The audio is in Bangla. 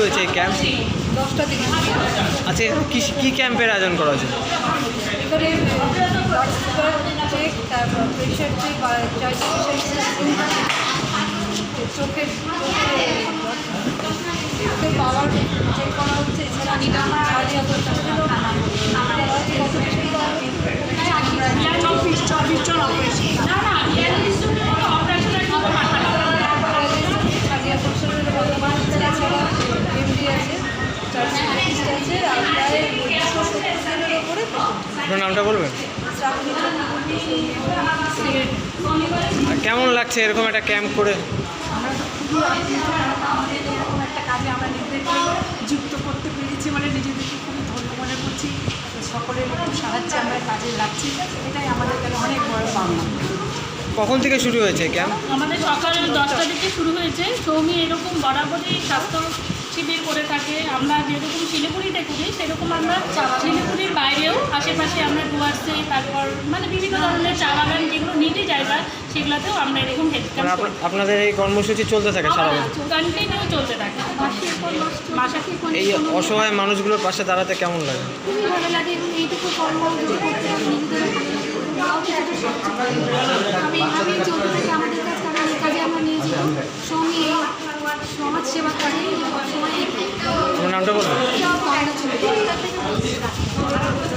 রয়েছে ক্যাম্প দশটা থেকে আচ্ছা কী কী ক্যাম্পের আয়োজন করা হয়েছে? এখানে চোখের চোখের পাওয়ার চেক করা হচ্ছে। এছাড়া আপনার নামটা বলবেন? কেমন লাগছে এরকম একটা ক্যাম্প করে? যুক্ত করতে পেরেছি মানে নিজেদেরকে খুবই ধন্য মনে করছি। সকলের একটু সাহায্যে আমরা কাজে লাগছি। এটাই আমাদের কাছে অনেক বড় পাওনা কখন থেকে শুরু হয়েছে ক্যাম্প? আমাদের সকাল দশটা থেকে শুরু হয়েছে। সৌমি এরকম বরাবরই স্বাস্থ্য শিবির করে থাকে। আমরা যেরকম শিলিগুড়িতে করি সেরকম আমরা শিলিগুড়ির বাইরেও আশেপাশে আমরা ডুয়ার্সে তারপর মানে বিভিন্ন ধরনের চা বাগান যেগুলো নিতে নিটি জায়গা সেগুলোতেও আমরা এরকম হেল্প মানে ক্যাম্প আপনাদের এই কর্মসূচি চলতে থাকে সারা বছর কন্টিনিউ চলতে থাকে। মাসের পর মাস মাসাকে এই অসহায় মানুষগুলোর পাশে দাঁড়াতে কেমন লাগে? খুবই ভালো লাগে এইটুকু কর্ম যদি করতে পারি নিজেদের। আমরাও কিছুটা সাহায্য পাই। আমি এভাবেই চলতে থাকি আমাদের কাজ কারণ এই কাজে আমরা নিয়েছি সঙ্গে সমাজ সেবা করে সবসময় আপনার নামটা বলবেন なるほど。